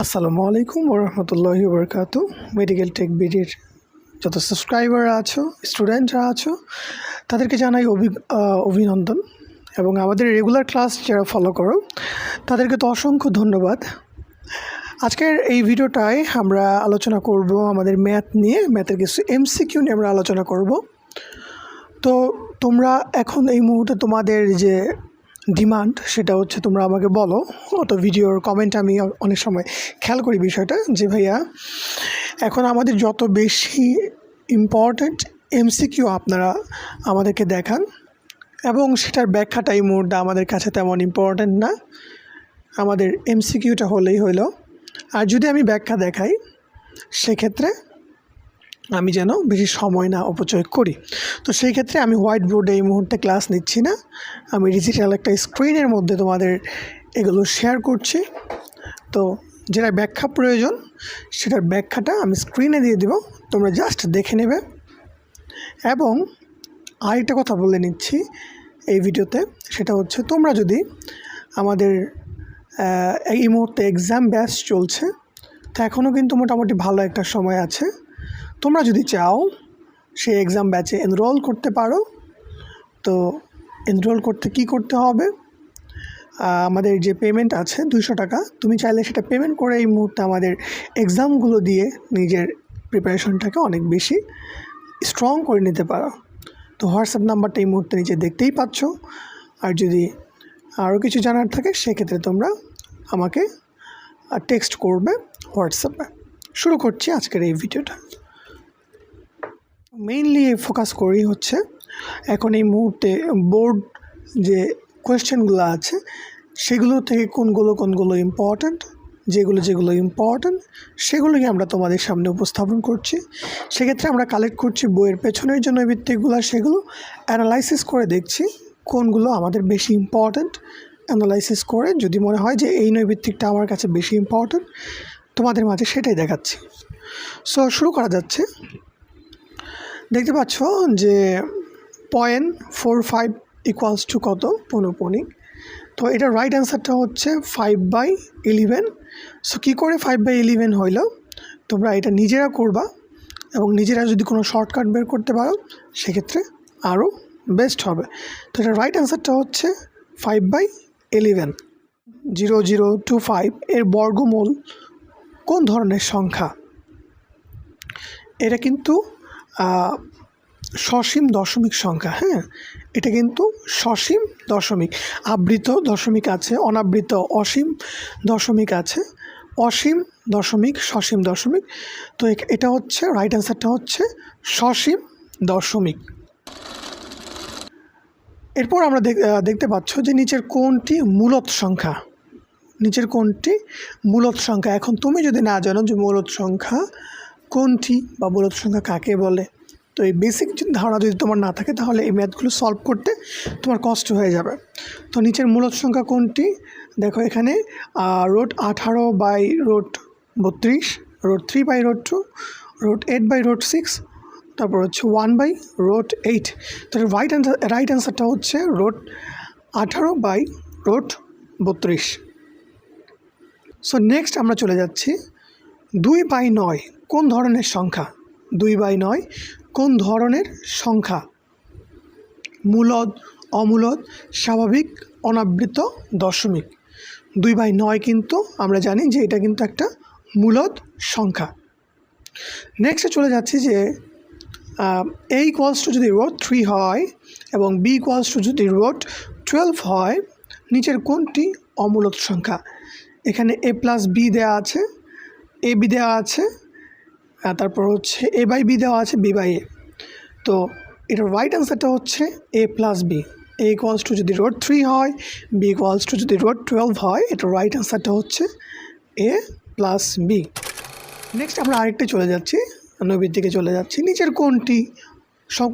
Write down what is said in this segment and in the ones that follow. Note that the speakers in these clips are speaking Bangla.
আসসালামু আলাইকুম ওরহমতুল্লাহি বরকাত মেডিকেল টেক বিডির যত সাবস্ক্রাইবার আছো স্টুডেন্টরা আছো, তাদেরকে জানাই অভি- অভিনন্দন। এবং আমাদের রেগুলার ক্লাস যারা ফলো করো, তাদেরকে তো অসংখ্য ধন্যবাদ। আজকের এই ভিডিওটায় আমরা আলোচনা করব আমাদের ম্যাথ নিয়ে ম্যাথের কিছু এমসিকিউ নিয়ে আমরা আলোচনা করব। তো তোমরা এখন এই মুহূর্তে তোমাদের যে ডিমান্ড, সেটা হচ্ছে তোমরা আমাকে বলো। অত ভিডিওর কমেন্ট আমি অনেক সময় খেয়াল করি বিষয়টা যে, ভাইয়া, এখন আমাদের যত বেশি ইম্পর্ট্যান্ট এমসিকিউ আপনারা আমাদেরকে দেখান, এবং সেটার ব্যাখ্যাটা এই মুহূর্তে আমাদের কাছে তেমন ইম্পর্ট্যান্ট না। আমাদের এমসিকিউটা হলেই হইল আর যদি আমি ব্যাখ্যা দেখাই, সেক্ষেত্রে আমি যেন বেশি সময় না অপচয় করি। তো সেই ক্ষেত্রে আমি হোয়াইট বোর্ডে এই মুহূর্তে ক্লাস নিচ্ছি না। আমি ডিজিটাল একটা স্ক্রিনের মধ্যে তোমাদের এগুলো শেয়ার করছি। তো যেটা ব্যাখ্যা প্রয়োজন, সেটার ব্যাখ্যাটা আমি স্ক্রিনে দিয়ে দেবো। তোমরা জাস্ট দেখে নেবে। এবং আরেকটা কথা বলে নিচ্ছি এই ভিডিওতে, সেটা হচ্ছে তোমরা যদি আমাদের এই মুহূর্তে এক্সাম ব্যাচ চলছে, তো এখনও কিন্তু মোটামুটি ভালো একটা সময় আছে। তোমরা যদি চাও, সেই এক্সাম ব্যাচে এনরোল করতে পারো। তো এনরোল করতে কি করতে হবে? আমাদের যে পেমেন্ট আছে দুশো টাকা, তুমি চাইলে সেটা পেমেন্ট করে এই মুহূর্তে আমাদের এক্সামগুলো দিয়ে নিজের প্রিপারেশনটাকে অনেক বেশি স্ট্রং করে নিতে পারো। তো হোয়াটসঅ্যাপ নাম্বারটা এই মুহূর্তে নিচে দেখতেই পাচ্ছ। আর যদি আরও কিছু জানার থাকে, সেক্ষেত্রে তোমরা আমাকে টেক্সট করবে হোয়াটসঅ্যাপে শুরু করছি আজকের এই ভিডিওটা মেইনলি ফোকাস করি হচ্ছে এখন এই মুহূর্তে বোর্ড যে কোয়েশ্চেনগুলো আছে, সেগুলো থেকে কোনগুলো কোনগুলো ইম্পর্ট্যান্ট যেগুলো যেগুলো ইম্পর্ট্যান্ট সেগুলোকে আমরা তোমাদের সামনে উপস্থাপন করছি। সেক্ষেত্রে আমরা কালেক্ট করছি বইয়ের পেছনের জন্য ভিত্তিকগুলো সেগুলো অ্যানালাইসিস করে দেখছি কোনগুলো আমাদের বেশি ইম্পর্ট্যান্ট অ্যানালাইসিস করে যদি মনে হয় যে এই নৈভিত্তিকটা আমার কাছে বেশি ইম্পর্ট্যান্ট তোমাদের মাঝে সেটাই দেখাচ্ছি। সো শুরু করা যাচ্ছে। দেখতে পাচ্ছ যে point four five equals to কত? পৌনপণিক তো এটা রাইট অ্যান্সারটা হচ্ছে ফাইভ বাই ইলেভেন সো কী করে ফাইভ বাই ইলেভেন হইল? তোমরা এটা নিজেরা করবা এবং নিজেরা যদি কোনো শর্টকাট বের করতে পারো, সেক্ষেত্রে আরও বেস্ট হবে। তো এটা রাইট অ্যান্সারটা হচ্ছে five by eleven zero zero two five এর বর্গমূল কোন ধরনের সংখ্যা? এটা কিন্তু সসীম দশমিক সংখ্যা হ্যাঁ? এটা কিন্তু সসীম দশমিক। আবৃত দশমিক আছে, অনাবৃত অসীম দশমিক আছে, অসীম দশমিক, সসীম দশমিক। তো এটা হচ্ছে রাইট অ্যান্সারটা হচ্ছে সসীম দশমিক। এরপর আমরা দেখ- দেখতে পাচ্ছ যে নিচের কোনটি মূলত সংখ্যা। নিচের কোনটি মূলত সংখ্যা। এখন তুমি যদি না জানো যে মূলত সংখ্যা কোনটি বা মূলত সংখ্যা কাকে বলে? তো এই বেসিক ধারণা যদি তোমার না থাকে, তাহলে এই ম্যাথগুলো সলভ করতে তোমার কষ্ট হয়ে যাবে। তো নিচের মূলত সংখ্যা কোনটি? দেখো এখানে রোড আঠারো বাই রোড বত্রিশ root three by root two root eight by root six তারপর হচ্ছে ওয়ান বাই রোড এইট তাহলে রাইট অ্যান্সার রাইট অ্যান্সারটা হচ্ছে রোড আঠারো বাই রোড বত্রিশ। সো নেক্সট আমরা চলে যাচ্ছি দুই বাই নয়। কোন ধরনের সংখ্যা? দুই বাই নয়, কোন ধরনের সংখ্যা? মূলদ, অমূলদ, স্বাভাবিক, অনাবৃত, দশমিক। দুই বাই নয় কিন্তু আমরা জানি যে এটা কিন্তু একটা মূলদ সংখ্যা। নেক্সটে চলে যাচ্ছি যে এ ইকুয়ালস টু যদি রোড থ্রি হয় এবং বি ইকুয়ালস টু যদি রোড টুয়েলভ হয়, নিচের কোনটি অমূলত সংখ্যা? এখানে এ প্লাস বি দেওয়া আছে এ বি দেওয়া আছে তারপর হচ্ছে এ বাই বি দেওয়া আছে বি বাই এ তো এটার রাইট অ্যান্সারটা হচ্ছে A plus B A equals to যদি রোড থ্রি হয় বি ইকুয়ালস টু যদি রোড টুয়েলভ হয়, এটার রাইট অ্যান্সারটা হচ্ছে এ প্লাস বি নেক্সট আমরা আরেকটা চলে যাচ্ছি, নবীর দিকে চলে যাচ্ছি। নিচের কোনটি?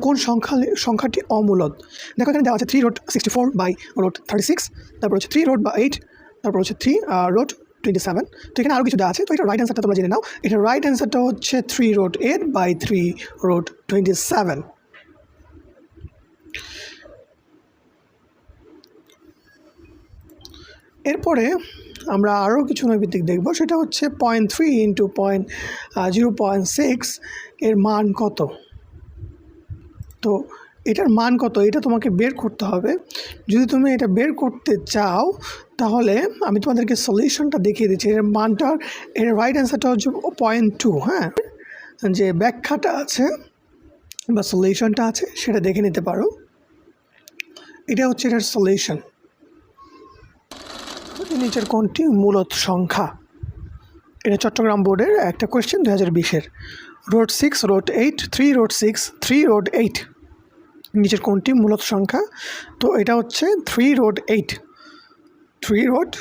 কোন সংখ্যা, সংখ্যাটি অমূলদ দেখো এখানে দেওয়া আছে three root sixty four by root thirty six তারপর হচ্ছে থ্রি রোড বা এইট তারপর হচ্ছে থ্রি রোড টোয়েন্টি সেভেন তো এখানে আরও কিছু দেওয়া আছে, তো এটা রাইট অ্যান্সারটা তোমরা জেনে নাও। এটা রাইট অ্যান্সারটা হচ্ছে three root eight by three root twenty seven এরপরে আমরা আরও কিছু নৈমিত্তিক দেখব, সেটা হচ্ছে point three into point zero point six এর মান কত? তো এটার মান কত? এটা তোমাকে বের করতে হবে। যদি তুমি এটা বের করতে চাও তাহলে আমি তোমাদেরকে সলিউশনটা দেখিয়ে দিচ্ছি। এর মানটার এর রাইট অ্যান্সারটা হচ্ছে পয়েন্ট টু হ্যাঁ? যে ব্যাখ্যাটা আছে বা সলিউশনটা আছে, সেটা দেখে নিতে পারো। এটা হচ্ছে এটার সলিউশন নিচের কোনটি? মূলত সংখ্যা। এটা চট্টগ্রাম বোর্ডের একটা কোয়েশ্চেন দু হাজার বিশের। Root six root eight three root six three root eight নিচের কোনটি? মূলত সংখ্যা। তো এটা হচ্ছে three root eight three root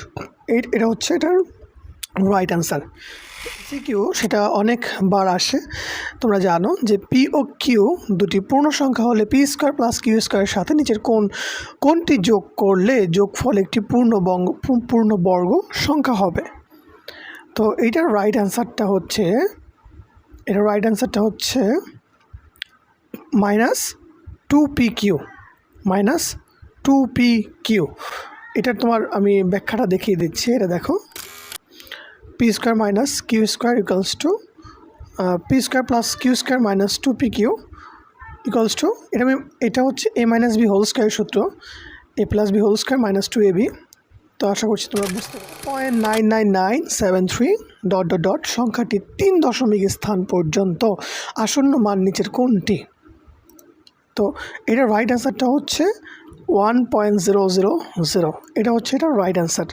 eight এটা হচ্ছে এটার রাইট অ্যান্সার সি কিউ সেটা অনেকবার আসে, তোমরা জানো যে পি ও কিউ দুটি পূর্ণ সংখ্যা হলে পি স্কোয়ার প্লাস কিউ স্কোয়ারের সাথে নিচের কোন কোনটি যোগ করলে যোগফল একটি পূর্ণ বঙ্গ, পূর্ণ বর্গ সংখ্যা হবে। তো এইটার রাইট অ্যান্সারটা হচ্ছে, এটার রাইট অ্যান্সারটা হচ্ছে minus two P Q minus two P Q এটার তোমার আমি ব্যাখ্যাটা দেখিয়ে দিচ্ছি, এটা দেখো। P square minus Q square equals to P square plus Q square minus two P Q equals to এটা আমি, এটা হচ্ছে A minus B whole square সূত্র A plus B whole square minus two A B তো আশা করছি তোমরা বুঝতে point nine nine nine seven three dot dot dot সংখ্যাটি তিন দশমিক স্থান পর্যন্ত, আসন্ন মান নিচের কোনটি? তো এটার রাইট অ্যান্সারটা হচ্ছে one point zero zero zero এটা হচ্ছে এটা রাইট অ্যান্সার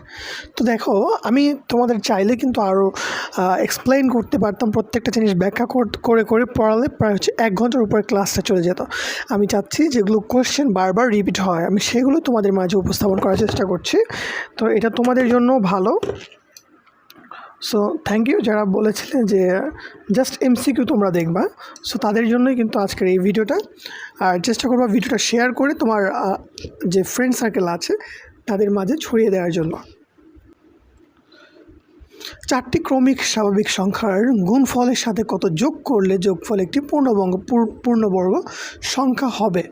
তো দেখো, আমি তোমাদের চাইলে কিন্তু আরও এক্সপ্লেন করতে পারতাম প্রত্যেকটা জিনিস ব্যাখ্যা কর- করে করে পড়ালে প্রায় হচ্ছে এক ঘণ্টার উপরে ক্লাসটা চলে যেত। আমি চাচ্ছি যেগুলো কোয়েশ্চেন বারবার রিপিট হয়, আমি সেগুলো তোমাদের মাঝে উপস্থাপন করার চেষ্টা করছি। তো এটা তোমাদের জন্য ভালো। সো থ্যাংক ইউ যারা বলেছিলেন যে জাস্ট এমসিকিউ তোমরা দেখবা। সো তাদের জন্যই কিন্তু আজকের এই ভিডিওটা। আর চেষ্টা করবা ভিডিওটা শেয়ার করে তোমার যে ফ্রেন্ড সার্কেল আছে, তাদের মাঝে ছড়িয়ে দেওয়ার জন্য। চারটি ক্রমিক স্বাভাবিক সংখ্যার গুণফলের সাথে কত যোগ করলে যোগফল একটি পূর্ণবঙ্গ পূর্ণবর্গ সংখ্যা হবে?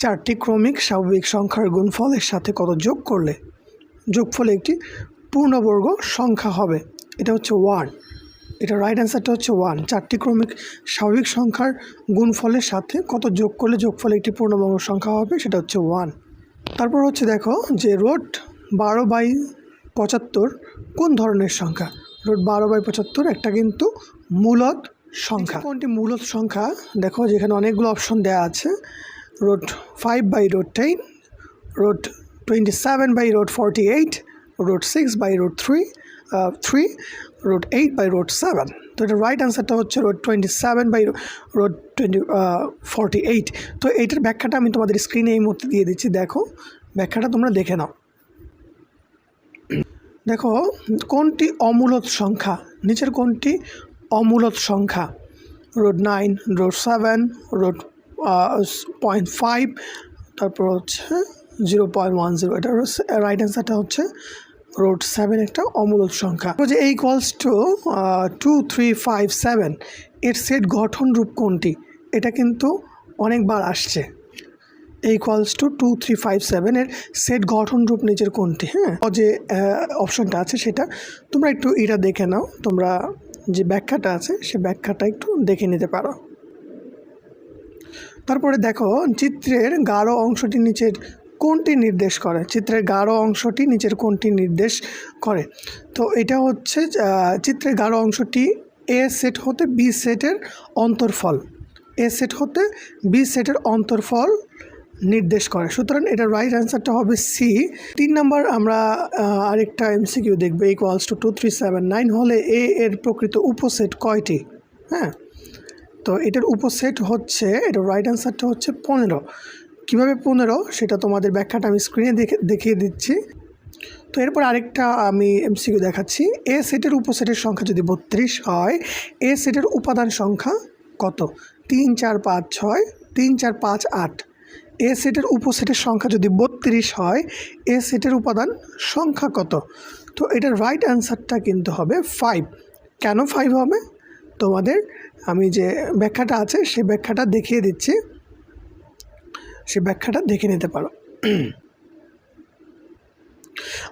চারটি ক্রমিক স্বাভাবিক সংখ্যার গুণফলের সাথে কত যোগ করলে যোগফলে একটি পূর্ণবর্গ সংখ্যা হবে? এটা হচ্ছে ওয়ান এটা রাইট অ্যান্সারটা হচ্ছে ওয়ান চারটি ক্রমিক স্বাভাবিক সংখ্যার গুণফলের সাথে কত যোগ করলে যোগফলে একটি পূর্ণবর্গ সংখ্যা হবে সেটা হচ্ছে ওয়ান তারপর হচ্ছে দেখো যে রোড বারো বাই পঁচাত্তর কোন ধরনের সংখ্যা? রোড বারো বাই পঁচাত্তর একটা কিন্তু মূলত সংখ্যা। কোনটি মূলত সংখ্যা? দেখো যেখানে অনেকগুলো অপশন দেওয়া আছে। Root five by root ten root twenty seven by root forty eight root six by root three three root eight by root seven তো এটা রাইট অ্যান্সারটা হচ্ছে root twenty seven by root twenty forty eight তো এইটার ব্যাখ্যাটা আমি তোমাদের স্ক্রিনে এই মুহূর্তে দিয়ে দিচ্ছি, দেখো। ব্যাখ্যাটা তোমরা দেখে নাও। দেখো, কোনটি অমূলত সংখ্যা? নিচের কোনটি অমূলত সংখ্যা? Root nine root seven root point five তারপর হচ্ছে জিরো পয়েন্ট ওয়ান জিরো এটা রাইট অ্যান্সারটা হচ্ছে রোড সেভেন একটা অমূলত সংখ্যা। যে A equals to two three five seven এর সেট গঠন রূপ কোনটি? এটা কিন্তু অনেকবার আসছে। A equals to two three five সেভেনের সেট গঠন রূপ নিচের কোনটি? হ্যাঁ? যে অপশনটা আছে সেটা তোমরা একটু এটা দেখে নাও। তোমরা যে ব্যাখ্যাটা আছে সে ব্যাখ্যাটা একটু দেখে নিতে পারো। তারপরে দেখো, চিত্রের গাঢ় অংশটি নিচের কোনটি নির্দেশ করে? চিত্রের গাঢ় অংশটি নিচের কোনটি নির্দেশ করে? তো এটা হচ্ছে চিত্রের গাঢ় অংশটি এ সেট হতে বি সেটের অন্তর্ফল। এ সেট হতে বি সেটের অন্তর্ফল নির্দেশ করে। সুতরাং এটা রাইট অ্যান্সারটা হবে সি তিন নম্বর আমরা আরেকটা এমসিকিউ দেখব equals to two three seven nine হলে এ এর প্রকৃত উপসেট কয়টি? হ্যাঁ? তো এটার উপসেট হচ্ছে, এটার রাইট অ্যান্সারটা হচ্ছে পনেরো। কীভাবে পনেরো? সেটা তোমাদের ব্যাখ্যাটা আমি স্ক্রিনে দেখে, দেখিয়ে দিচ্ছি। তো এরপর আরেকটা আমি এমসিকিউ দেখাচ্ছি। এ সেটের উপসেটের সংখ্যা যদি বত্রিশ হয় এ সেটের উপাদান সংখ্যা কত? তিন, চার, পাঁচ, ছয়, তিন, চার, পাঁচ, আট। এ সেটের উপসেটের সংখ্যা যদি বত্রিশ হয় এ সেটের উপাদান সংখ্যা কত? তো এটার রাইট অ্যান্সারটা কিন্তু হবে ফাইভ কেন ফাইভ হবে? তোমাদের আমি যে ব্যাখ্যাটা আছে সেই ব্যাখ্যাটা দেখিয়ে দিচ্ছি। সে ব্যাখ্যাটা দেখে নিতে পারো।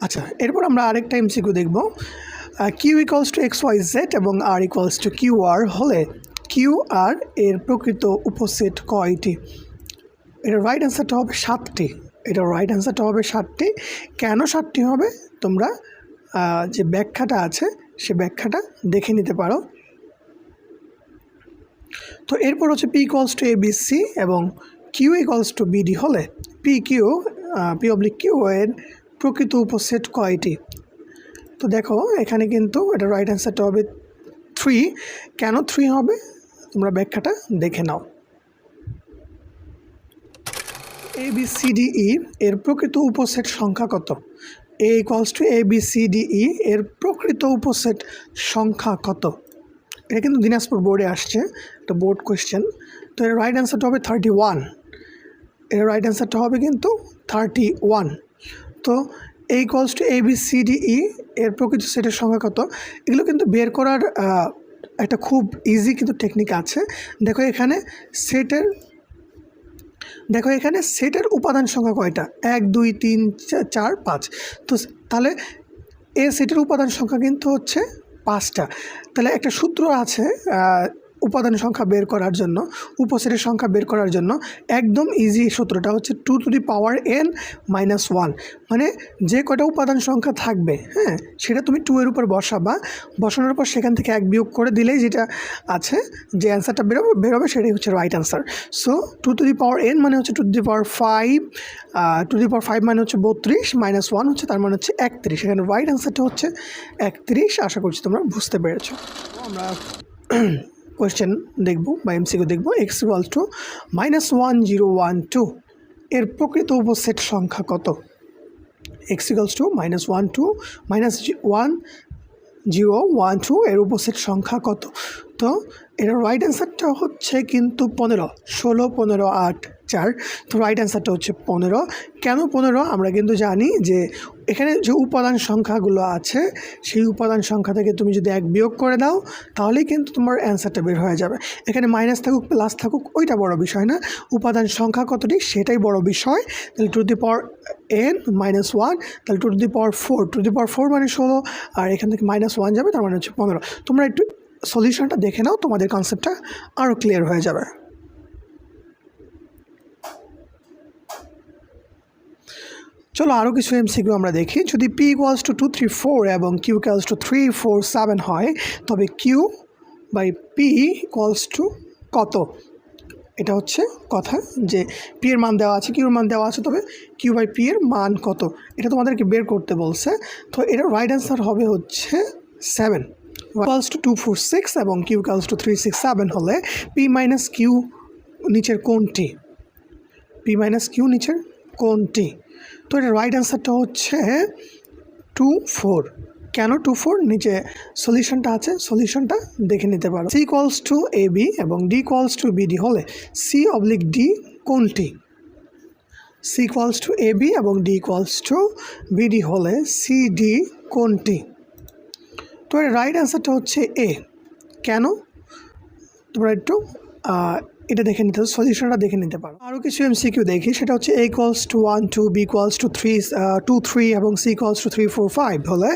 আচ্ছা এরপর আমরা আরেকটা এমসিকিউ দেখব। Q equals to X Y Z এবং R equals to Q R হলে কিউ আর এর প্রকৃত উপসেট কয়টি? এটার রাইট অ্যান্সারটা হবে সাতটি। এটার রাইট অ্যান্সারটা হবে সাতটি। কেন সাতটি হবে? তোমরা যে ব্যাখ্যাটা আছে, সে ব্যাখ্যাটা দেখে নিতে পারো। তো এরপর হচ্ছে P equals to A B C এবং Q equals to B D হলে P Q P oblique Q এর প্রকৃত উপসেট কয়টি? তো দেখো, এখানে কিন্তু এটা রাইট অ্যান্সারটা হবে থ্রি কেন থ্রি হবে? তোমরা ব্যাখ্যাটা দেখে নাও। A B C D E এর প্রকৃত উপসেট সংখ্যা কত? A equals to A B C D E এর প্রকৃত উপসেট সংখ্যা কত? এটা কিন্তু দিনাজপুর বোর্ডে আসছে, একটা বোর্ড কোয়েশ্চেন তো এর রাইট অ্যান্সারটা হবে থার্টি ওয়ান এর রাইট অ্যান্সারটা হবে কিন্তু থার্টি ওয়ান তো A equals to A B C D E এর প্রকৃত সেটের সংখ্যা কত? এগুলো কিন্তু বের করার একটা খুব ইজি কিন্তু টেকনিক আছে। দেখো এখানে সেটের, দেখো এখানে সেটের উপাদান সংখ্যা কয়টা? এক, দুই, তিন চার, পাঁচ। তো তাহলে এ সেটের উপাদান সংখ্যা কিন্তু হচ্ছে পাঁচটা। তাহলে একটা সূত্র আছে আহ, উপাদান সংখ্যা বের করার জন্য উপসেটের সংখ্যা বের করার জন্য একদম ইজি সূত্রটা হচ্ছে two to the power N minus one মানে যে কটা উপাদান সংখ্যা থাকবে হ্যাঁ সেটা তুমি টু এর উপর বসাবা বসানোর পর সেখান থেকে এক বিয়োগ করে দিলেই যেটা আছে যে অ্যান্সারটা বেরোবে বেরোবে সেটাই হচ্ছে right answer so two to the power n মানে হচ্ছে two the power five two the power five মানে হচ্ছে বত্রিশ মাইনাস ওয়ান হচ্ছে তার মানে হচ্ছে একত্রিশ। এখানে রাইট অ্যান্সারটা হচ্ছে একত্রিশ আশা করছি তোমরা বুঝতে পেরেছ। আমরা কোয়েশ্চেন দেখব বা এমসিকিউ দেখব X equal to minus one zero one two এর প্রকৃত উপসেট সংখ্যা কত? X equals to minus one two minus one zero one two এর উপসেট সংখ্যা কত? তো এর রাইট অ্যান্সারটা হচ্ছে কিন্তু পনেরো। ষোলো, পনেরো, আট, চার। তো রাইট অ্যান্সারটা হচ্ছে পনেরো। কেন পনেরো? আমরা কিন্তু জানি যে এখানে যে উপাদান সংখ্যাগুলো আছে, সেই উপাদান সংখ্যা থেকে তুমি যদি এক বিয়োগ করে দাও, তাহলেই কিন্তু তোমার অ্যান্সারটা বের হয়ে যাবে। এখানে মাইনাস থাকুক প্লাস থাকুক, ওইটা বড় বিষয় না। উপাদান সংখ্যা কতটি? সেটাই বড় বিষয়। তাহলে two the power n minus one তাহলে two the power four two the power four মানে ষোলো, আর এখান থেকে মাইনাস ওয়ান যাবে, তার মানে হচ্ছে পনেরো। তোমরা একটু সলিউশনটা দেখে নাও, তোমাদের কনসেপ্টটা আরও ক্লিয়ার হয়ে যাবে। চলো আরও কিছু এমসিকিউ আমরা দেখি। যদি P equals to two three four এবং Q equals to three four seven হয়, তবে Q by P equals to কত? এটা হচ্ছে কথা যে পি এর মান দেওয়া আছে কিউর মান দেওয়া আছে, তবে কিউ বাই পি এর মান কত? এটা তোমাদেরকে বের করতে বলছে। তো এটার রাইট অ্যান্সার হবে হচ্ছে seven equals to two four six এবং Q equals to three six seven হলে পি মাইনাস কিউ নিচের কোনটি পি মাইনাস কিউ নিচের কোনটি তো এটা রাইট অ্যান্সারটা হচ্ছে টু ফোর কেন টু ফোর নিচে সলিউশনটা আছে সলিউশনটা দেখে নিতে পারো। C equals to A B এবং D equals to B D হলে সি অবলিক ডি কোনটি C equals to A B এবং D equals to B D হলে সি ডি কোনটি তো এর রাইট অ্যান্সারটা হচ্ছে এ কেন? তোমরা একটু এটা দেখে নিতে সলিউশনটা দেখে নিতে পারো। আরও কিছু এম এমসিকিউ দেখি, সেটা হচ্ছে A equals to one two B equals to three two three এবং C equals to three four five হলে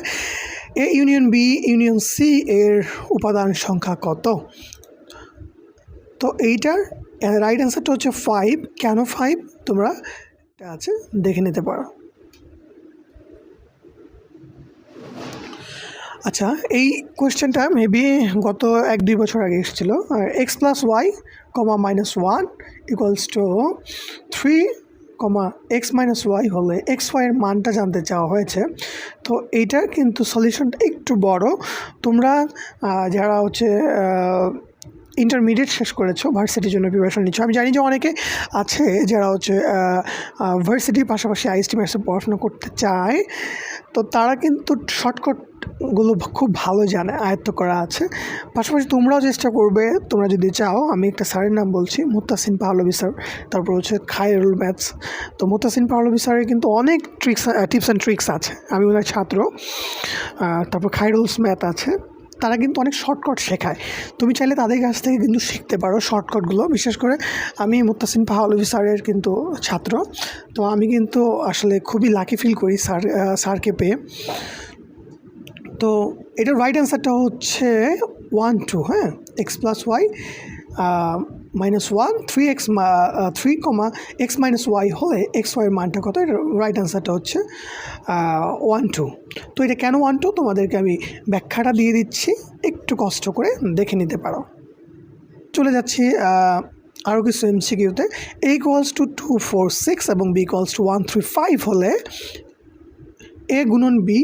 A union B union C এর উপাদান সংখ্যা কত? তো এইটার রাইট অ্যান্সারটা হচ্ছে ফাইভ কেন ফাইভ তোমরা এটা আছে, দেখে নিতে পারো। আচ্ছা এই কোয়েশ্চেনটা মেবি গত এক দুই বছর আগে এসেছিল। X plus y comma minus one equals to three comma x minus y হলে এক্স ওয়াইয়ের মানটা জানতে চাওয়া হয়েছে। তো এইটার কিন্তু সলিউশনটা একটু বড়। তোমরা যারা হচ্ছে ইন্টারমিডিয়েট শেষ করেছ ভার্সিটির জন্য প্রিপারেশন নিচ্ছ। আমি জানি যে অনেকে আছে যারা হচ্ছে ভার্সিটির পাশাপাশি আইএসটি ম্যাথসে পড়াশোনা করতে চায়, তো তারা কিন্তু শর্টকাটগুলো খুব ভালো জানে, আয়ত্ত করা আছে। পাশাপাশি তোমরাও চেষ্টা করবে, তোমরা যদি চাও, আমি একটা স্যারের নাম বলছি, মুত্তাসিন পাহলবি স্যার, তারপর হচ্ছে খায়রুল ম্যাথস। তো মুত্তাসিন পাহলবি স্যারের কিন্তু অনেক ট্রিক্স টিপস অ্যান্ড ট্রিক্স আছে, আমি ওনার ছাত্র তারপর খায়রুলস ম্যাথ আছে। তারা কিন্তু অনেক শর্টকাট শেখায়। তুমি চাইলে তাদের কাছ থেকে কিন্তু শিখতে পারো শর্টকাটগুলো বিশেষ করে আমি মুত্তাসিন পাহালভি স্যারের কিন্তু ছাত্র। তো আমি কিন্তু আসলে খুবই লাকি ফিল করি স্যার স্যারকে পেয়ে। তো এটার রাইট অ্যান্সারটা হচ্ছে ওয়ান টু হ্যাঁ? X plus y minus one three x three comma x minus y হলে এক্স ওয়াইয়ের মানটা কত? এটার রাইট অ্যান্সারটা হচ্ছে ওয়ান টু তো এটা কেন ওয়ান টু তোমাদেরকে আমি ব্যাখ্যাটা দিয়ে দিচ্ছি, একটু কষ্ট করে দেখে নিতে পারো। চলে যাচ্ছি আরও কিছু এমসিকিউতে a equals to two four six এবং b equals to one three five হলে এ গুণন বি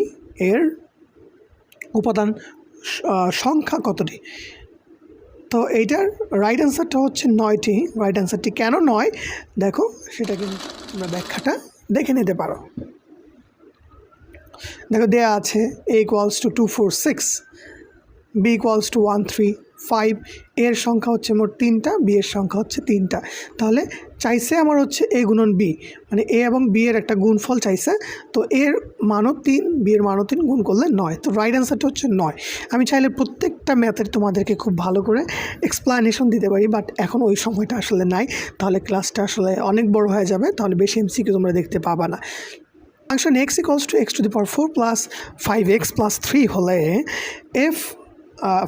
এর উপাদান সংখ্যা কতটি? তো এইটার রাইট অ্যান্সারটা হচ্ছে নয়টি। রাইট অ্যান্সারটি কেন নয়? দেখো, সেটা কিন্তু তোমরা ব্যাখ্যাটা দেখে নিতে পারো। দেখো, দেয়া আছে a equals to two four six b equals to one three five এর সংখ্যা হচ্ছে মোট তিনটা বি এর সংখ্যা হচ্ছে তিনটা। তাহলে চাইছে আমার হচ্ছে এ গুণন বি মানে এ এবং বি এর একটা গুণফল চাইছে, তো এর মানও তিন বি এর মানও তিন গুণ করলে নয়, তো রাইট অ্যান্সারটা হচ্ছে নয়। আমি চাইলে প্রত্যেকটা ম্যাথের তোমাদেরকে খুব ভালো করে এক্সপ্লানেশন দিতে পারি বাট এখন ওই সময়টা আসলে নাই, তাহলে ক্লাসটা আসলে অনেক বড় হয়ে যাবে, তাহলে বেশি এমসিকিউ তোমরা দেখতে পাবা না। Function x equals to x to the power four plus five x plus three হলে f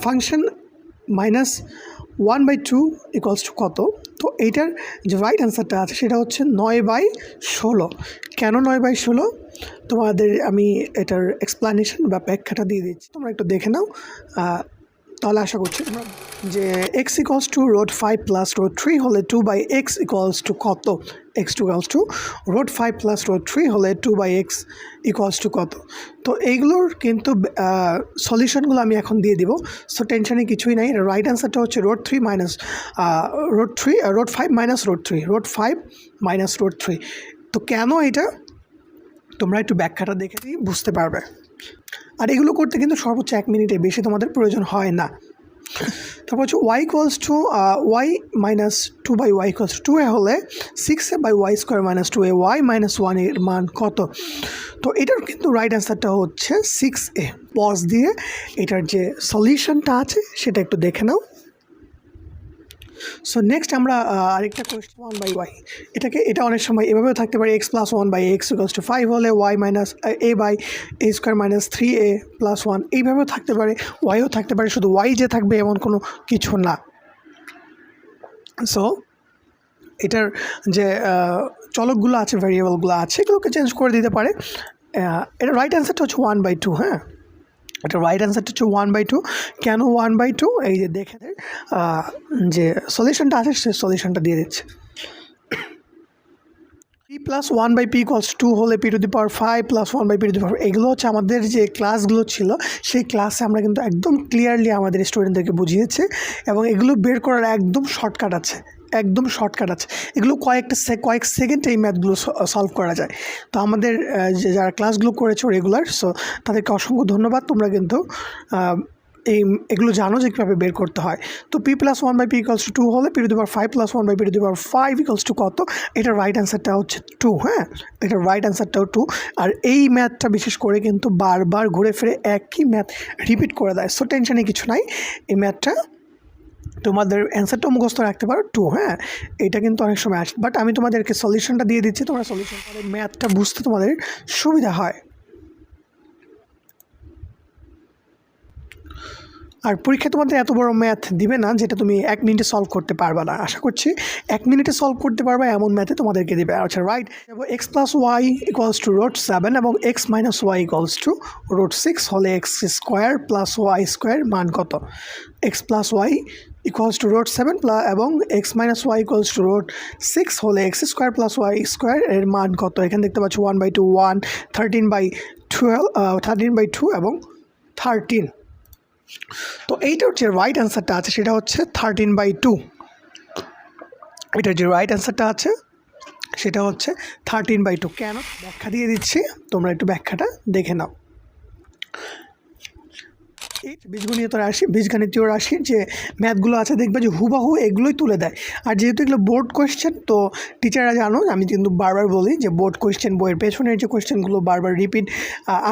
function minus one by two equals to কত? তো এইটার যে রাইট অ্যান্সারটা আছে সেটা হচ্ছে নয় বাই ষোলো। কেন নয় বাই ষোলো? তোমাদের আমি এটার এক্সপ্লানেশন বা ব্যাখ্যাটা দিয়ে দিচ্ছি। তোমরা একটু দেখে নাও। তাহলে আশা করছি যে x equals to root five plus root three হলে two by x equals to কত? X two equals to root five plus root three হলে two by x equals to কত? তো এইগুলোর কিন্তু সলিউশনগুলো আমি এখন দিয়ে দিব। সো টেনশনে কিছুই নাই। রাইট অ্যান্সারটা হচ্ছে root three minus root three root five minus root three root five minus root three তো কেন এটা? তোমরা একটু ব্যাখ্যাটা দেখে বুঝতে পারবে। আর এগুলো করতে কিন্তু সর্বোচ্চ এক মিনিটে বেশি তোমাদের প্রয়োজন হয় না। তারপর হচ্ছে y equals to y minus two by y equals to a হলে six a by y square minus two a y minus ওয়ানের মান কত? তো এটার কিন্তু রাইট অ্যান্সারটা হচ্ছে সিক্স এ। পজ দিয়ে এটার যে সলিউশনটা আছে, সেটা একটু দেখে নাও। সো নেক্সট আমরা আরেকটা কোয়েশ্চেন ওয়ান বাই ওয়াই এটাকে, এটা অনেক সময় এভাবেও থাকতে পারে x plus one by x equals to five হলে y minus a by a square minus three a plus one এইভাবেও থাকতে পারে ওয়াইও থাকতে পারে, শুধু ওয়াই যে থাকবে এমন কোনো কিছু না। সো এটার যে চলকগুলো আছে ভ্যারিয়েবলগুলো আছে, এগুলোকে চেঞ্জ করে দিতে পারে। এটা রাইট অ্যান্সারটা হচ্ছে ওয়ান বাই টু হ্যাঁ? এটা রাইট অ্যান্সারটা হচ্ছে ওয়ান বাই টু কেন ওয়ান বাই টু এই যে দেখে যে সলিউশনটা আছে, সে সলিউশনটা দিয়ে দিচ্ছে। P plus one by p equals to হলে p to the power five plus one by p to the power এগুলো হচ্ছে আমাদের যে ক্লাসগুলো ছিল, সেই ক্লাসে আমরা কিন্তু একদম ক্লিয়ারলি আমাদের স্টুডেন্টদেরকে বুঝিয়েছি এবং এগুলো বের করার একদম শর্টকাট আছে। একদম শর্টকাট আছে। এগুলো কয়েকটা সে কয়েক সেকেন্ডে এই ম্যাথগুলো সলভ করা যায়। তো আমাদের যে যারা ক্লাসগুলো করেছ রেগুলার সো তাদেরকে অসংখ্য ধন্যবাদ। তোমরা কিন্তু এই, এগুলো জানো যে কীভাবে বের করতে হয়। তো p plus one by p equals to two হলে p to five plus one by p to five equals to কত? এটার রাইট অ্যান্সারটা হচ্ছে টু হ্যাঁ? এটার রাইট অ্যান্সারটাও টু আর এই ম্যাথটা বিশেষ করে কিন্তু বারবার ঘুরে ফিরে একই ম্যাথ রিপিট করে দেয়। সো টেনশনে কিছু নাই। এই ম্যাথটা তোমাদের অ্যান্সারটা মুখস্থ রাখতে পারো টু হ্যাঁ? এটা কিন্তু অনেক সময় আসে বাট আমি তোমাদেরকে সলিউশনটা দিয়ে দিচ্ছি, তোমরা সলিউশন করে ম্যাথটা বুঝতে তোমাদের সুবিধা হয়। আর পরীক্ষা তোমাদের এত বড় ম্যাথ দিবে না, যেটা তুমি এক মিনিটে সলভ করতে পারবা না। আশা করছি এক মিনিটে সলভ করতে পারবা, এমন ম্যাথে তোমাদেরকে দেবে। আচ্ছা রাইট এবং x plus y equals to root seven এবং x minus y equals to root six হলে x square plus y square মান কত? X plus y equals to root seven plus এবং x minus y equals to root six হলে x square plus y square এর মান কত? এখানে দেখতে পাচ্ছ one by two one thirteen by twelve thirteen by two এবং থার্টিন তো এইটার যে রাইট অ্যান্সারটা আছে, সেটা হচ্ছে থার্টিন বাই টু এটার যে রাইট অ্যান্সারটা আছে, সেটা হচ্ছে থার্টিন বাই টু কেন? ব্যাখ্যা দিয়ে দিচ্ছি, তোমরা একটু ব্যাখ্যাটা দেখে নাও। এইট বীজগণিত রাশি বীজগণিতীয় রাশির যে ম্যাথগুলো আছে দেখবে যে হুবাহু এগুলোই তুলে দেয়। আর যেহেতু এগুলো বোর্ড কোয়েশ্চেন তো টিচাররা জানো, আমি কিন্তু বারবার বলি যে বোর্ড কোয়েশ্চেন বইয়ের পেছনের যে কোয়েশ্চেনগুলো বারবার রিপিট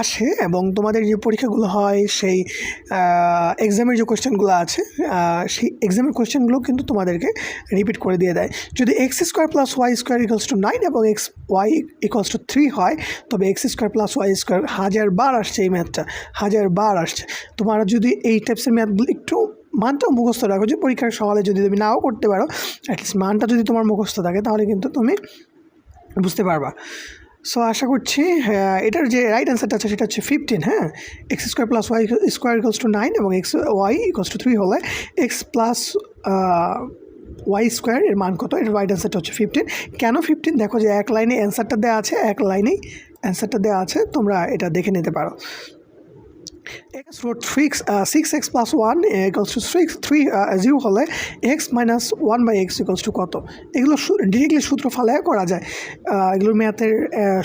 আসে এবং তোমাদের যে পরীক্ষাগুলো হয়, সেই এক্সামের যে কোয়েশ্চেনগুলো আছে সেই এক্সামের কোয়েশ্চেনগুলো কিন্তু তোমাদেরকে রিপিট করে দিয়ে দেয়। যদি x square plus y square equals to nine এবং x y equals to three হয়, তবে x square plus y square হাজার বার আসছে এই ম্যাথটা হাজার বার আসছে। তোমরা যদি এই টাইপসের ম্যাথগুলো একটু মানটাও মুখস্থ রাখো যে পরীক্ষার সওয়ালে যদি তুমি নাও করতে পারো অ্যাটলিস্ট মানটা যদি তোমার মুখস্থ থাকে তাহলে কিন্তু তুমি বুঝতে পারবা। সো আশা করছি এটার যে রাইট অ্যান্সারটা আছে সেটা হচ্ছে ফিফটিন হ্যাঁ? X square plus y square equals to nine এবং x y equals to three হলে এক্স প্লাস ওয়াই স্কোয়ার এর মান কত? এর রাইট অ্যান্সারটা হচ্ছে ফিফটিন কেন ফিফটিন দেখো যে এক লাইনে অ্যান্সারটা দেওয়া আছে, এক লাইনেই অ্যান্সারটা দেওয়া আছে, তোমরা এটা দেখে নিতে পারো। X root three six x plus one equals to six three zero হলে x minus one by x equals to কত? এগুলো ডিরেক্টলি সূত্র ফালে করা যায়। এগুলো ম্যাথের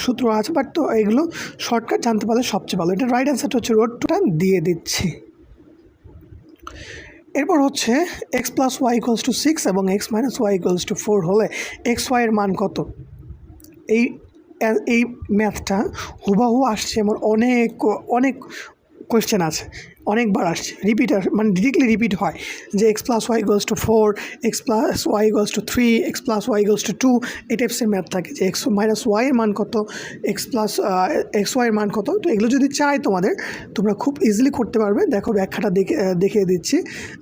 সূত্র আছে বাট তো এগুলো শর্টকাট জানতে পারলে সবচেয়ে ভালো। এটা রাইট অ্যান্সারটা হচ্ছে রোড টুটা দিয়ে দিচ্ছি। এরপর হচ্ছে x plus y equals to six এবং x minus y equals to four হলে এক্স ওয়াইয়ের মান কত? এই এই ম্যাথটা হুবাহু আসছে, আমার অনেক অনেক কোয়েশ্চেন আছে অনেকবার আসছে রিপিট মানে ডিরেক্টলি রিপিট হয়, যে x plus y equals to four x plus y equals to three x plus y equals to two এই টাইপসের ম্যাথ থাকে, যে এক্স মাইনাস ওয়াইয়ের মান কত এক্স প্লাস এক্স ওয়াইয়ের মান কত, তো এগুলো যদি চাই তোমাদের, তোমরা খুব ইজিলি করতে পারবে। দেখো ব্যাখ্যাটা দেখে দেখিয়ে দিচ্ছি,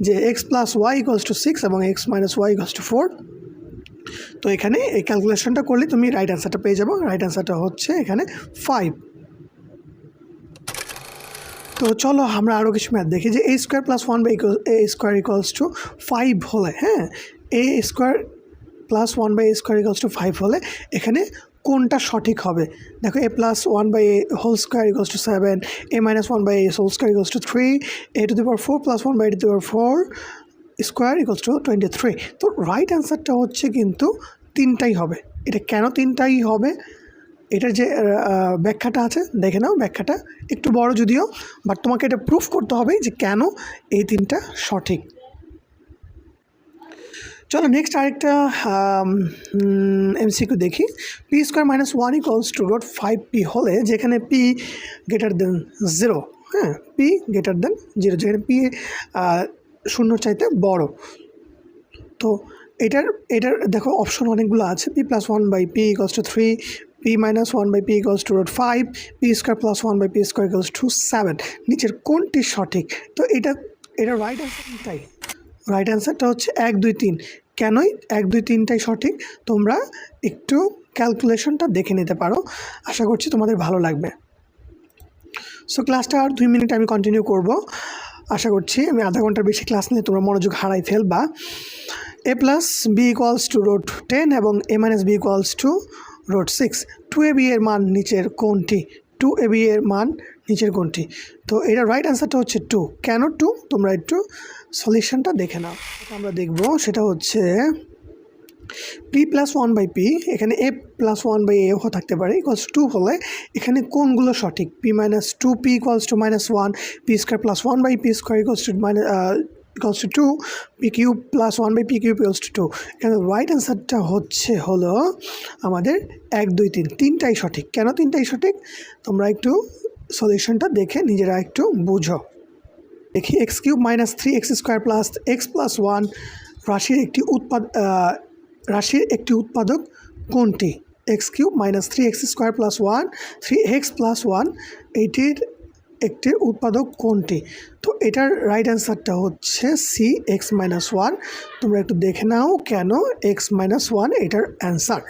যে x plus y equals to six এবং x minus y equals to four তো এখানে এই ক্যালকুলেশনটা করলে তুমি রাইট অ্যান্সারটা পেয়ে যাব রাইট অ্যান্সারটা হচ্ছে এখানে ফাইভ তো চলো আমরা আরও কিছু ম্যাথ দেখি যে a square plus one by a square equals to five হলে হ্যাঁ? A square plus one by a square equals to five হলে এখানে কোনটা সঠিক হবে? দেখো a plus one by a whole square equals to seven a minus one by a whole square equals to three a to the power four plus one by to the power four square equals to twenty three তো রাইট অ্যান্সারটা হচ্ছে কিন্তু তিনটাই হবে। এটা কেন তিনটাই হবে? এটার যে ব্যাখ্যাটা আছে, দেখে নাও ব্যাখ্যাটা। একটু বড় যদিও বাট তোমাকে এটা প্রুফ করতে হবে যে কেন এই তিনটা সঠিক। চলো নেক্সট আরেকটা এমসিকিউ দেখি। P square minus one equals to root five p হলে, যেখানে পি গ্রেটার দেন জিরো হ্যাঁ পি গ্রেটার দেন জিরো যেখানে পি শূন্য চাইতে বড়। তো এটার এটার, দেখো অপশন অনেকগুলো আছে p plus one by p equals to three p minus one by p equals to root five p square plus one by p square equals to seven নিচের কোনটি সঠিক? তো এটা এটা রাইট অ্যান্সারটাই রাইট অ্যান্সারটা হচ্ছে এক, দুই, তিন। কেনই এক, দুই, তিনটাই সঠিক? তোমরা একটু ক্যালকুলেশনটা দেখে নিতে পারো। আশা করছি তোমাদের ভালো লাগবে। সো ক্লাসটা আর দুই মিনিট আমি কন্টিনিউ করব। আশা করছি আমি আধা ঘণ্টার বেশি ক্লাস নিয়ে তোমরা মনোযোগ হারাই ফেলবা। A plus b equals to root ten এবং a minus b equals to root six to a b এর মান নিচের কোনটি? টু এ বি এর মান নিচের কোনটি? তো এটা রাইট অ্যান্সারটা হচ্ছে টু কেন টু তোমরা একটু সলিউশনটা দেখে নাও। আমরা দেখব, সেটা হচ্ছে p plus one by p এখানে এ প্লাস ওয়ান বাই এও থাকতে পারে ইকলস টু হলে এখানে কোনগুলো সঠিক? P minus two p equals to minus one p square plus one by p square equals to minus two p q plus one by p q equals to two এখানে রাইট অ্যান্সারটা হচ্ছে হলো আমাদের এক, দুই, তিন। তিনটাই সঠিক। কেন তিনটাই সঠিক? তোমরা একটু সলিউশনটা দেখে নিজেরা একটু বুঝো। দেখি x cube minus three x square plus x plus one রাশির একটি উৎপাদ রাশির একটি উৎপাদক কোনটি? X cube minus three x square plus one three x plus one এইটির একটি উৎপাদক কোনটি? তো এটার রাইট অ্যান্সারটা হচ্ছে সি এক্স মাইনাস ওয়ান তোমরা একটু দেখে নাও কেন এক্স মাইনাস ওয়ান এটার answer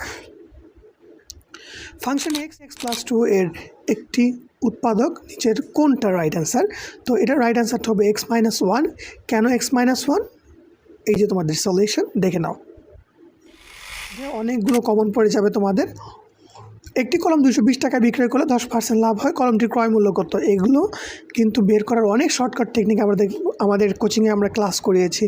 function x x plus two এর একটি উৎপাদক, নিচের কোনটা রাইট অ্যান্সার তো এটার রাইট অ্যান্সারটা হবে এক্স মাইনাস ওয়ান কেন এক্স মাইনাস ওয়ান এই যে তোমাদের সলিউশন দেখে নাও। অনেকগুলো কমন পড়ে যাবে তোমাদের। একটি কলম দুশো বিশ টাকা বিক্রয় করলে দশ পার্সেন্ট লাভ হয়। কলমটির ক্রয় মূল্য কত? এগুলো কিন্তু বের করার অনেক শর্টকাট টেকনিক আমাদের আমাদের কোচিংয়ে আমরা ক্লাস করিয়েছি।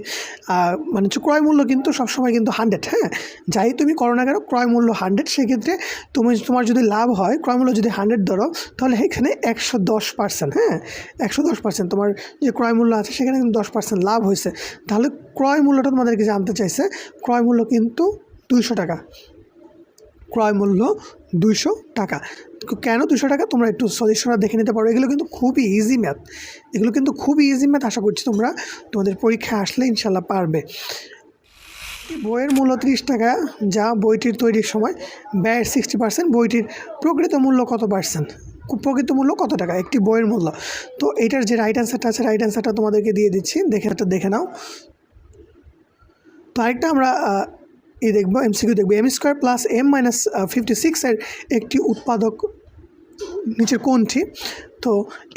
মানে ক্রয় মূল্য কিন্তু সবসময় কিন্তু হান্ড্রেড হ্যাঁ? যাই তুমি করো না কেন, ক্রয় মূল্য হান্ড্রেড সেক্ষেত্রে তুমি, তোমার যদি লাভ হয়, ক্রয় মূল্য যদি হান্ড্রেড ধরো, তাহলে এখানে একশো দশ পার্সেন্ট হ্যাঁ? একশো দশ পার্সেন্ট তোমার যে ক্রয় মূল্য আছে, সেখানে কিন্তু দশ পার্সেন্ট লাভ হয়েছে। তাহলে ক্রয় মূল্যটা তোমাদেরকে জানতে চাইছে, ক্রয় মূল্য কিন্তু দুইশো টাকা। ক্রয় মূল্য দুইশো টাকা। কেন দুশো টাকা? তোমরা একটু সলিউশনটা দেখে নিতে পারো। এগুলো কিন্তু খুবই ইজি ম্যাথ এগুলো কিন্তু খুবই ইজি ম্যাথ আশা করছি তোমরা তোমাদের পরীক্ষা আসলে ইনশাল্লাহ পারবে। বইয়ের মূল্য ত্রিশ টাকা, যা বইটির তৈরির সময় ব্যয়ের সিক্সটি পার্সেন্ট বইটির প্রকৃত মূল্য কত পার্সেন্ট প্রকৃত মূল্য কত টাকা? একটি বইয়ের মূল্য। তো এটার যে রাইট অ্যান্সারটা আছে রাইট অ্যান্সারটা তোমাদেরকে দিয়ে দিচ্ছি। দেখে একটা দেখে নাও। তো আরেকটা আমরা এ দেখব এমসিকিউ দেখব। M square plus m minus fifty সিক্সের একটি উৎপাদক নিচের কোনটি তো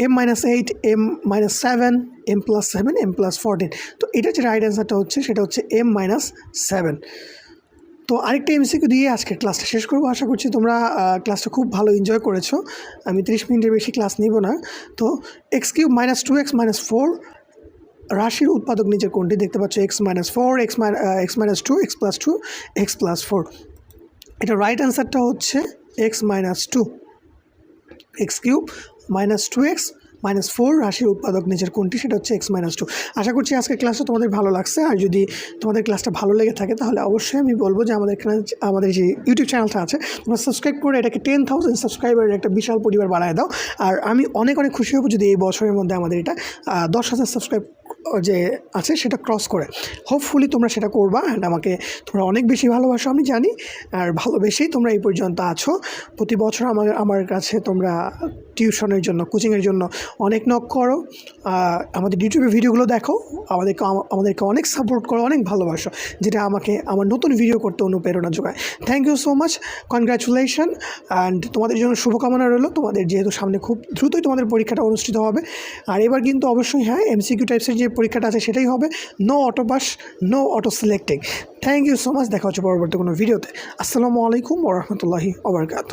m minus eight m minus seven m plus seven m plus fourteen তো এটা যে রাইট অ্যান্সারটা হচ্ছে, সেটা হচ্ছে এম মাইনাস সেভেন তো আরেকটা এমসিকিউ দিয়ে আজকের ক্লাসটা শেষ করব। আশা করছি তোমরা ক্লাসটা খুব ভালো এনজয় করেছ। আমি তিরিশ মিনিটের বেশি ক্লাস নিব না। তো x cube minus two x minus four রাশির উৎপাদক নিচে কোনটি দেখতে পাচ্ছ x minus four x x minus two x plus two x plus four এটা রাইট অ্যান্সারটা হচ্ছে x minus two x cube minus two x minus four রাশির উৎপাদক নিচের কোনটি সেটা হচ্ছে এক্স মাইনাস টু আশা করছি আজকের ক্লাসটা তোমাদের ভালো লাগছে। আর যদি তোমাদের ক্লাসটা ভালো লেগে থাকে, তাহলে অবশ্যই আমি বলব যে আমাদের এখানে আমাদের যে ইউটিউব চ্যানেলটা আছে, তোমরা সাবস্ক্রাইব করে এটাকে টেন থাউজেন্ড সাবস্ক্রাইবারের একটা বিশাল পরিবার বানায় দাও। আর আমি অনেক অনেক খুশি হব যদি এই বছরের মধ্যে আমাদের এটা দশ হাজার সাবস্ক্রাইব যে আছে সেটা ক্রস করে। হোপফুলি তোমরা সেটা করবা অ্যান্ড আমাকে তোমরা অনেক বেশি ভালোবাসো, আমি জানি। আর ভালোবেসেই তোমরা এই পর্যন্ত আছো। প্রতি বছর আমার আমার কাছে তোমরা টিউশনের জন্য, কোচিংয়ের জন্য অনেক নক করো। আমাদের ইউটিউবে ভিডিওগুলো দেখো। আমাদেরকে আমাদেরকে অনেক সাপোর্ট করো, অনেক ভালোবাসো। যেটা আমাকে, আমার নতুন ভিডিও করতে অনুপ্রেরণা যোগায়। Thank you so much congratulation and তোমাদের জন্য শুভকামনা রইল। তোমাদের যেহেতু সামনে খুব দ্রুতই তোমাদের পরীক্ষাটা অনুষ্ঠিত হবে। আর এবার কিন্তু অবশ্যই হ্যাঁ এমসিকিউ টাইপসের যে পরীক্ষাটা আছে সেটাই হবে। No auto bus no auto selecting thank you so much দেখা হচ্ছে পরবর্তী কোনো ভিডিওতে আসসালামু আলাইকুম ওরহমতুল্লাহি ওবরকাত